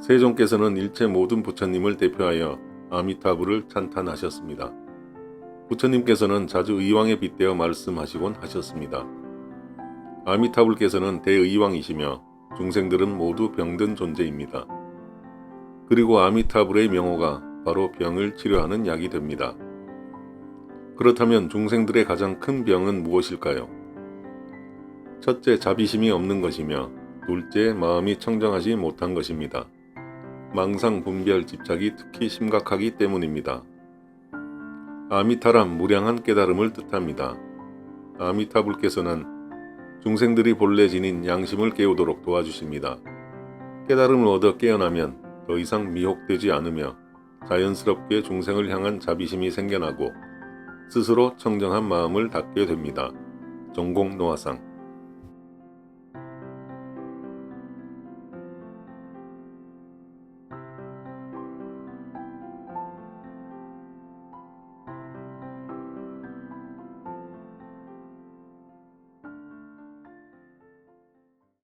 세종께서는 일체 모든 부처님을 대표하여 아미타부를 찬탄하셨습니다. 부처님께서는 자주 의왕에 빗대어 말씀하시곤 하셨습니다. 아미타불께서는 대의왕이시며 중생들은 모두 병든 존재입니다. 그리고 아미타불의 명호가 바로 병을 치료하는 약이 됩니다. 그렇다면 중생들의 가장 큰 병은 무엇일까요? 첫째, 자비심이 없는 것이며, 둘째, 마음이 청정하지 못한 것입니다. 망상, 분별, 집착이 특히 심각하기 때문입니다. 아미타란 무량한 깨달음을 뜻합니다. 아미타불께서는 중생들이 본래 지닌 양심을 깨우도록 도와주십니다. 깨달음을 얻어 깨어나면 더 이상 미혹되지 않으며 자연스럽게 중생을 향한 자비심이 생겨나고 스스로 청정한 마음을 닫게 됩니다. 전공 노화상